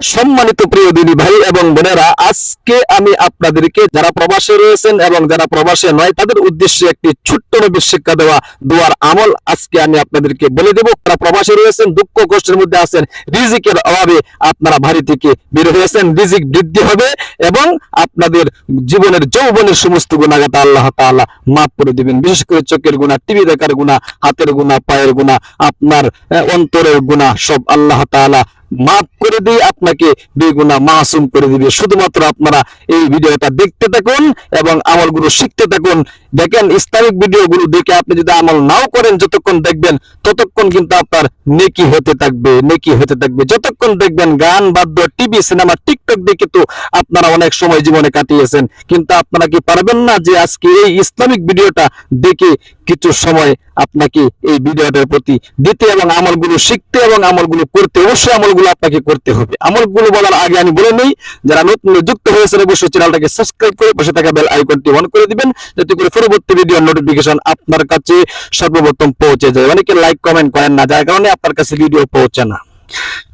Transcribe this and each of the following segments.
সম্মানিত প্রিয় দিদি ভাই এবং বোনেরা, আজকে আমি আপনাদেরকে যারা প্রবাসে রয়েছেন এবং যারা প্রবাসে নয়, তাদের উদ্দেশ্যে একটি ছোট্ট নবীর শিক্ষা দেওয়া দোয়ার আমল আজকে আমি আপনাদেরকে বলে দেব। যারা প্রবাসে রয়েছেন, দুঃখ কষ্টের মধ্যে আছেন, রিজিকের অভাবে আপনারা বাড়ি থেকে বের হয়েছেন, রিজিক বৃদ্ধি হবে এবং আপনাদের জীবনের যৌবনের সমস্ত গুণাগাতা আল্লাহ তাআলা মাফ করে দিবেন। বিশেষ করে চোখের গুণা, টিভি দেখার গুণা, হাতের গুণা, পায়ের গুণা, আপনার অন্তরের গুণা সব আল্লাহ তাআলা মাফ করে দিয়ে আপনাকে বেগুনা মাসুম করে দিবে। শুধুমাত্র আপনারা এই ভিডিওটা দেখতে থাকুন এবং আমলগুলো শিখতে থাকুন। দেখেন, ইসলামিক ভিডিওগুলো দেখে আপনি যদি আমল নাও করেন, যতক্ষণ দেখবেন, ততক্ষণ কিন্তু আপনার নেকি হতে থাকবে, নেকি হতে থাকবে। যতক্ষণ দেখবেন গান, বাদ্য, টিভি, সিনেমা, টিকটক দেখে তো আপনারা অনেক সময় জীবনে কাটিয়েছেন। কিন্তু আপনারা কি পারবেন না যে আজকে এই ইসলামিক ভিডিওটা দেখে কিছু সময় আপনাকে এই ভিডিওটার প্রতি দিতে এবং আমলগুলো শিখতে এবং আমলগুলো করতে? অবশ্যই আমলগুলো আপনাকে করতে হবে। আমলগুলো বলার আগে আমি বলে নেই, যারা নতুন যুক্ত হয়েছেন অবশ্যই চ্যানেলটাকে সাবস্ক্রাইব করে পাশে থাকা বেল আইকনটি অন করে দিবেন, যাতে করে পরবর্তী ভিডিওর নোটিফিকেশন আপনার কাছে সর্বপ্রথম পৌঁছে যায়। অনেকে লাইক কমেন্ট করেন না, যার কারণে আপনার কাছে ভিডিও পৌঁছে না।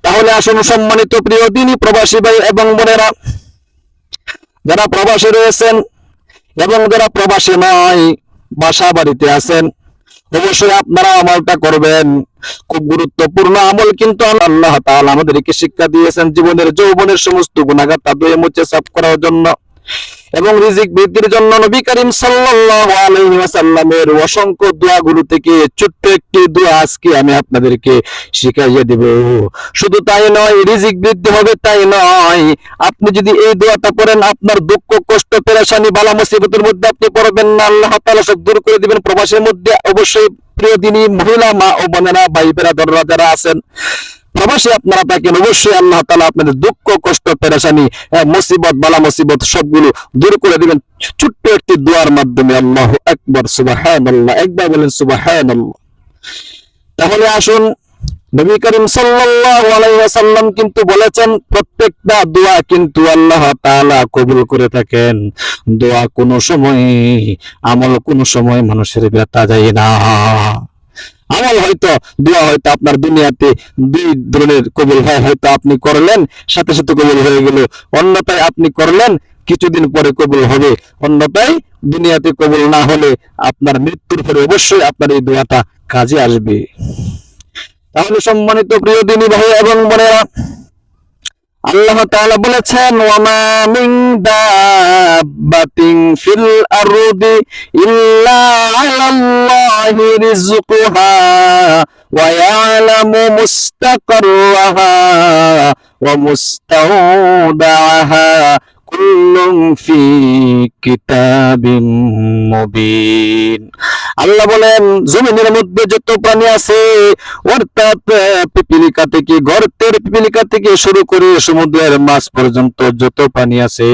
তাহলে আসুন সম্মানিত প্রিয় দিনই প্রবাসী ভাই এবং বোনেরা, যারা প্রবাসী রয়েছেন এবং যারা প্রবাসী নয়, বাসা বাড়িতে আছেন অবশ্যই আপনারা আমলটা করবেন। খুব গুরুত্বপূর্ণ আমল কিন্তু আল্লাহ তাআলা আমাদেরকে শিক্ষা দিয়েছেন জীবনের যৌবনের সমস্ত গুণাগার তাদের মুছে সাফ করার জন্য। এবং রিজিক বৃদ্ধির জন্য নবী করিম ওয়াসাল্লামের অসংখ্য দোয়াগুলো থেকে ছোট্ট একটি দোয়া আজকে আমি আপনাদেরকে শিখাইয়ে দেব। শুধু তাই নয়, রিজিক বৃদ্ধি হবে তাই নয়। আপনি যদি এই দোয়াটা করেন আপনার দুঃখ, কষ্ট, পেরেশানি, বালা মুসিবতের মধ্যে আপনি পড়বেন না। আল্লাহ তাআলা সব দূর করে দিবেন। প্রবাসের মধ্যে অবশ্যই প্রিয় দিনী মহিলা, মা ও বোনেরা ভাই বেরাদররা যারা আছেন প্রবাসী আপনারা থাকেন অবশ্যই আল্লাহ তাআলা আপনাদের দুঃখ, কষ্ট, পেরেশানি মুসিবত বালা মুসিবত সবগুলো দূর করে দিবেন। ছোট্ট একটি দোয়ার মাধ্যমে আল্লাহ একবার সুবহানাল্লাহ। একবার বলেন সুবহানাল্লাহ। তাহলে আসুন, নবী করিম ওয়াসাল্লাম কিন্তু বলেছেন, প্রত্যেকটা দোয়া কিন্তু আল্লাহ তাআলা কবুল করে থাকেন। দোয়া কোনো সময়, আমল কোনো সময় মানুষের ব্যথা যায় না। আমল হয়তো, দোয়া হয়তো আপনার দুনিয়াতে দুই ধরনের কবুল হয়, হয়তো আপনি করলেন, সাথে সাথে কবুল হয়ে গেল। অন্যথায় আপনি করলেন, কিছুদিন পরে কবুল হবে। অন্যথায় দুনিয়াতে কবুল না হলে আপনার মৃত্যুর পরে অবশ্যই আপনার এই দোয়াটা কাজে আসবে। তাহলে সম্মানিত প্রিয় দিনী ভাই এবং বোনেরা আল্লাহ তাআলা বলেছেন, ওয়ামা মিন দাব্বাতিন ফিল আরদি ইল্লা আলাল্লাহি রিজকুহা ওয়া ইয়ালামু মুস্তাকাররাহা ওয়া মুস্তাওদাআহা কুল্লুম ফি কিতাবিন মুবিন। আল্লাহ বলেন জমিনের মধ্যে যত প্রাণী আছে অর্থাৎ পিপিলিকা থেকে গর্তের পিপিলিকা থেকে শুরু করে সমুদ্রের মাছ পর্যন্ত যত প্রাণী আছে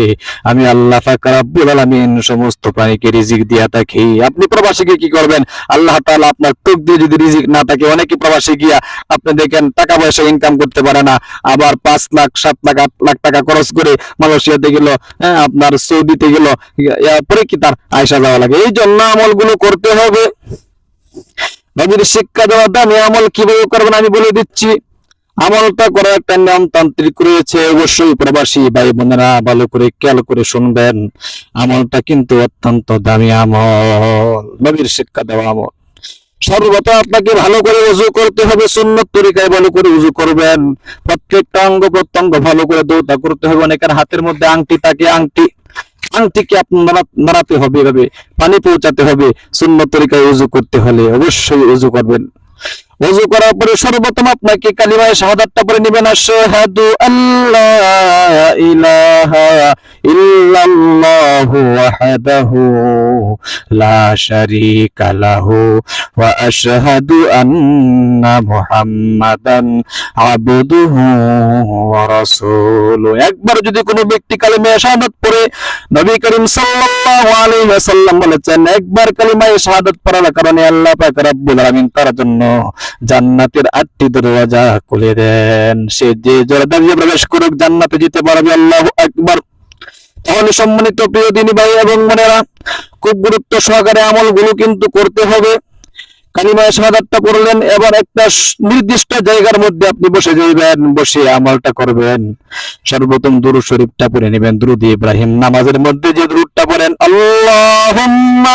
আমি আল্লাহ পাক আলামিন সমস্ত প্রাণীকে রিজিক দিয়া থাকি। আপনি প্রবাসীকে কি করবেন? আল্লাহ তাআলা আপনার টুক দিয়ে যদি রিজিক না থাকে অনেকে প্রবাসী গিয়া আপনি দেখেন টাকা পয়সা ইনকাম করতে পারে না আবার পাঁচ লাখ সাত লাখ আট লাখ টাকা খরচ করে মালয়েশিয়াতে গেল হ্যাঁ, আপনার সৌদিতে গেল পরে কি তার আয়সা যাওয়া লাগে। এই জন্য আমলগুলো করতে হবে নবীর শিক্ষা দেওয়া দামি আমল কীভাবে করবেন আমি বলে দিচ্ছি। আমলটা করার একটা নিয়ম তান্ত্রিক রয়েছে, অবশ্যই প্রবাসী ভাই বোনেরা ভালো করে খেয়াল করে শুনবেন। আমলটা কিন্তু অত্যন্ত দামি আমল, নবীর শিক্ষা দেওয়া আমল। সর্বপ্রথম আপনাকে ভালো করে উজু করতে হবে, সুন্নত তরিকায় ভালো করে উজু করবেন। প্রত্যেকটা অঙ্গ প্রত্যঙ্গ ভালো করে দৌড়া করতে হবে, অনেকের হাতের মধ্যে আংটি থাকে, আংটি আংটিকে থেকে নাড়াতে হবে এভাবে, পানি পৌঁছাতে হবে। সুন্নত তরিকায় উজু করতে হলে অবশ্যই উজু করবেন। উজু করার পরে সর্বপ্রথম আপনাকে কালিমায় শাহাদাতটা পরে নেবেন, আশহাদু আল্লাহ ইলাহা ইল্লাল্লাহু ওয়াহদাহু। লাহু ওয়া আশহাদু আন্না মুহাম্মাদান আবদুহু ওয়া রাসূলুহু একবার যদি কোনো ব্যক্তি কালিমায় শাহাদাত পড়ে, নবী করিম সাল্লাল্লাহু আলাইহি ওয়াসাল্লাম বলেছেন, একবার কালিমায় শাহাদাত পড়ার কারণে আল্লাহ পাক রব্বুল আলামিন তার জন্য জান্নাতের আটটি দরওয়াজা খুলে দেন। সে যে দরজা দিয়ে প্রবেশ করুক, জান্নাতে যেতে পারবে আল্লাহু আকবার। তাহলে সম্মানিত প্রিয় দিনী ভাই এবং বোনেরা, খুব গুরুত্ব সহকারে আমলগুলো কিন্তু করতে হবে। কালিমায় পড়লেন, এবার একটা নির্দিষ্ট জায়গার মধ্যে আপনি বসে যাইবেন বসে আমলটা করবেন। সর্বপ্রথম দুরু শরীফটা পড়ে নেবেন, দুরূদ ইব্রাহিম। নামাজের মধ্যে যে দুরূদটা পড়েন, আল্লাহুম্মা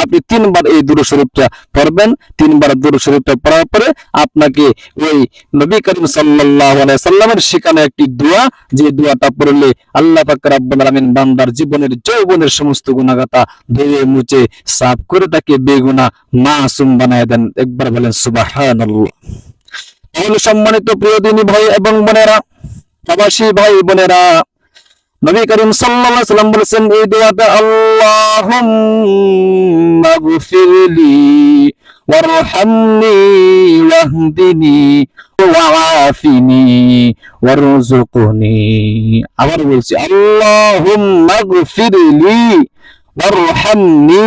আপনি তিনবার এই দুরূদ শরীফটা পড়বেন, তিনবার দুরূদ শরীফটা পড়ার পরে আপনাকে ওই নবী করিম আলাইহি সাল্লামের শেখানো একটি দোয়া, যে দোয়াটা পড়লে আল্লাহ পাক রব্বুল আলামিন বান্দার জীবনের যৌবনের সমস্ত গুনাহগাতা ধুয়ে মুছে সাফ করে তাকে বেগুনা মাসুম বানায় দেন। একবার বলেন তাহলে সম্মানিত প্রিয় দিনী ভাই এবং বোনেরা প্রবাসী ভাই বোনেরা নবী করিম সাল্লাল্লাহু আলাইহি সাল্লাম বলেছেন, এই দোয়াটা আল্লাহুম্মা গফিরলি ওয়ারহামনি ওয়াহদিনি ওয়াআফিনি ওয়ারযুকনি। আবার বলছি, আল্লাহুম্মা গফিরলি ওয়ারহামনি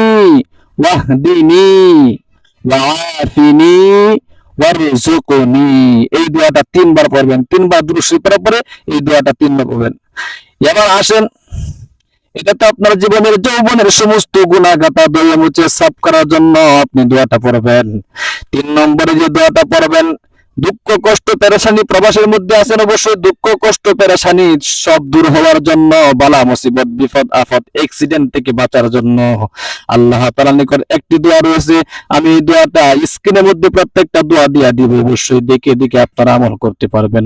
ওয়াহদিনি ওয়াআফিনি ওয়ারযুকনি। এই দোয়াটা তিনবার পড়বেন, তিনবার দুরূদ শরীফ পড়ার পরে এই দোয়াটা তিনবার পড়বেন। এবার আসেন, এটা তো আপনার জীবনের যৌবনের সমস্ত গুণাগাতা দয়া মুছে সাফ করার জন্য আপনি দোয়াটা পড়বেন। তিন নম্বরে যে দোয়াটা পড়বেন, দুঃখ, কষ্ট, পেরেশানি প্রবাসের মধ্যে আছেন অবশ্যই দুঃখ, কষ্ট, পেরেশানি সব দূর হওয়ার জন্য, বালা, মুসিবত, বিপদ, আফত অ্যাক্সিডেন্ট থেকে বাঁচার জন্য। আল্লাহ তাআলার নিকট একটি দোয়া রয়েছে, আমি এই দোয়াটা স্ক্রিনের মধ্যে প্রত্যেকটা দোয়া দিয়া দিব, অবশ্যই দেখে দেখে আপনারা আমল করতে পারবেন।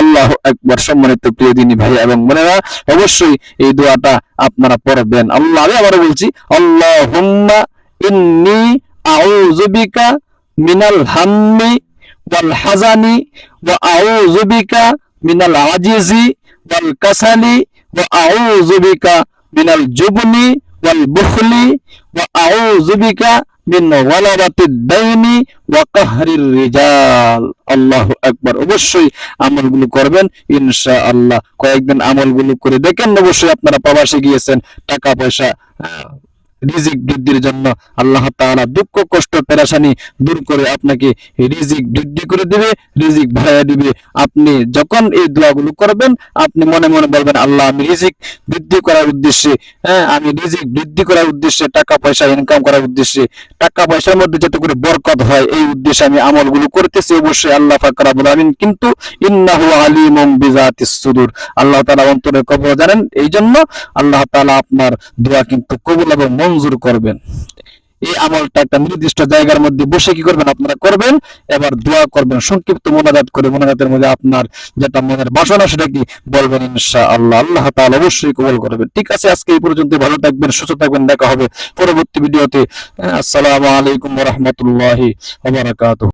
আল্লাহ একবার সম্মানিত প্রিয় দিনী ভাই এবং বোনেরা, অবশ্যই এই দোয়াটা আপনারা পড়বেন। আল্লাহ, আমি আবার বলছি, আল্লাহুম্মা ইন্নি আউযু বিকা মিনাল হাম্মি ওয়াল হাজানি ওয়া আউযু বিকা মিনাল আজিজি ওয়াল কাসালি ওয়া আউযু বিকা মিনাল জুবনি ওয়াল বুখলি ওয়া আউযু আল্লাহু আকবার। অবশ্যই আমলগুলো করবেন ইনশাআল্লাহ। কয়েকদিন আমলগুলো করে দেখেন অবশ্যই আপনারা প্রবাসে গিয়েছেন টাকা পয়সা আহ, রিজিক বৃদ্ধির জন্য আল্লাহ তাআলা দুঃখ, কষ্ট, পেরেশানি দূর করে আপনাকে রিজিক বৃদ্ধি করে দিবে, রিজিক বাড়াইয়া দিবে। আপনি যখন এই দোয়াগুলো করবেন, আপনি মনে মনে বলবেন, আল্লাহ, আমি রিজিক বৃদ্ধি করার উদ্দেশ্যে হ্যাঁ আমি রিজিক বৃদ্ধি করার উদ্দেশ্যে টাকা পয়সা ইনকাম করার উদ্দেশ্যে টাকা পয়সার মধ্যে যাতে করে বরকত হয়, এই উদ্দেশ্যে আমি আমলগুলো করতেছি, অবশ্যই আল্লাহ পাক রাব্বুল আমিন কিন্তু ইন্নাহু আলিমুম বিজাতিস সুদূর। আল্লাহ তাআলা অন্তরের খবর জানেন এই জন্য আল্লাহ তাআলা আপনার দোয়া কিন্তু কবুল এবং মঞ্জুর করবেন। এই আমলটা একটা নির্দিষ্ট জায়গার মধ্যে বসে কি করবেন আপনারা করবেন? এবার দোয়া করবেন, সংক্ষিপ্ত মোনাজাত করে, মোনাজাতের মধ্যে আপনার যেটা মনের বাসনা সেটা কি? বলবেন ইনশা আল্লাহ আল্লাহ তাআলা অবশ্যই কবল করবেন। ঠিক আছে, আজকে এই পর্যন্ত ভালো থাকবেন, সুস্থ থাকবেন। দেখা হবে পরবর্তী ভিডিওতে। আসসালামু আলাইকুম ওয়া রাহমাতুল্লাহি ওয়া বারাকাতুহু।